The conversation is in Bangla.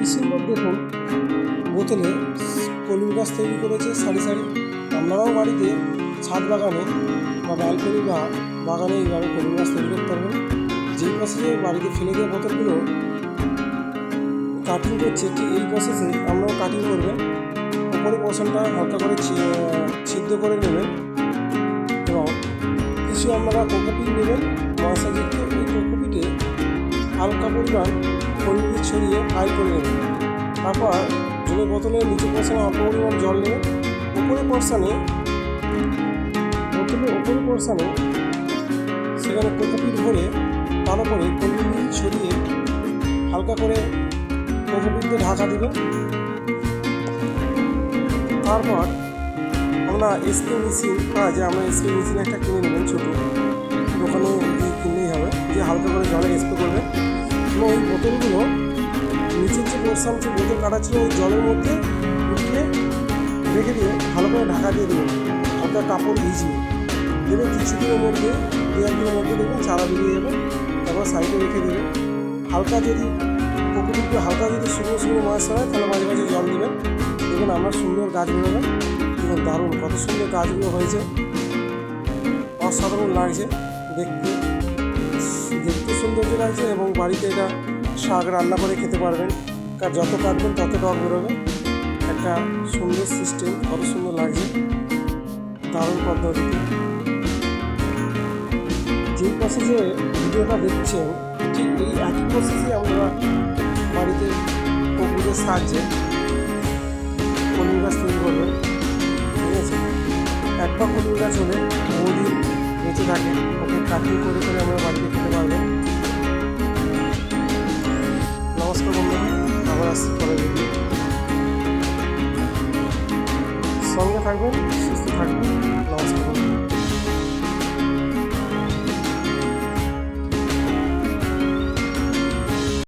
পিসির দেখুন বোতলে কলমি গাছ তৈরি করেছে সারি সারি। আপনারাও বাড়িতে ছাদ বাগানে বা ব্যালকনি বা বাগানে এইভাবে কলমি গাছ তৈরি করতে পারবেন। যেই প্রসেসে বাড়িতে ফেলে দেওয়া বোতলগুলো কাটিং করছে, ঠিক এই প্রসেসে আপনারাও কাটিং করবেন উপরে পোর্শনটা হালকা করে ছি- ছিদ্র করে নেবেন। এবং কিছু আপনারা কোকোপিট নেবেন মশলাযুক্ত ওই কোকোপিটে হালকা পরিমাণ ফ্রাই করে নেবেন তারপর জলের বোতলের নিচে পোর্শনে অল্প পরিমাণ জল নিয়ে উপরে পোর্শনে বোতলের উপরে পোর্শনে সেখানে কোকোপিট ভরে তার উপরে হলুদ ছড়িয়ে হালকা করে কোকোপিট ঢাকা দেবেন। তারপর আমরা স্প্রে মেশিন পাওয়া যায় আমরা স্প্রে মেশিন একটা কিনে নেবেন ছোটো। গিয়ে কিনলেই হবে। যে হালকা করে জলে স্প্রে করবে। এবং এই বোতলগুলো নিচের যে পোর্শন যে বোতল কাটা ছিল, ওই জলের মধ্যে উঠিয়ে রেখে দিয়ে ভালো করে ঢাকা দিয়ে দেবেন হালকা কাপড় ভিজিয়ে দেবে, কিছুদিনের মধ্যে দু একদিনের মধ্যে দেখবেন চারা বেরিয়ে যাবে, তারপর সাইডে রেখে দেবে। হালকা যদি পুকুরগুলো হালকা যদি শুকনো শুকনো মাছ হয়, তাহলে মাঝে মাঝে জল দেবেন। দেখবেন আমরা সুন্দর গাছ বেরোবে এবং দারুণ, কত সুন্দর গাছগুলো হয়েছে। অসাধারণ লাগছে, দেখতে। দেখতে সৌন্দর্য লাগছে এবং বাড়িতে এটা শাক রান্না করে খেতে পারবেন। কার যত কাটবেন তত টক বেরোবে। একটা সুন্দর সিস্টেম, কত সুন্দর লাগছে। দারুণ পদ্ধতিতে যে প্রসেসে ভিডিওটা দেখছেন, ঠিক এই একই প্রসেসে আমরা বাড়িতে কপুরের সাহায্যে কলমি গাছ তৈরি করবেন ঠিক আছে? একটা কলমি গাছ হলে বহুদিন বেঁচে থাকে। ওকে কাটিং করে করে আমরা বাড়িতে খেতে পারবেন Слава а вас.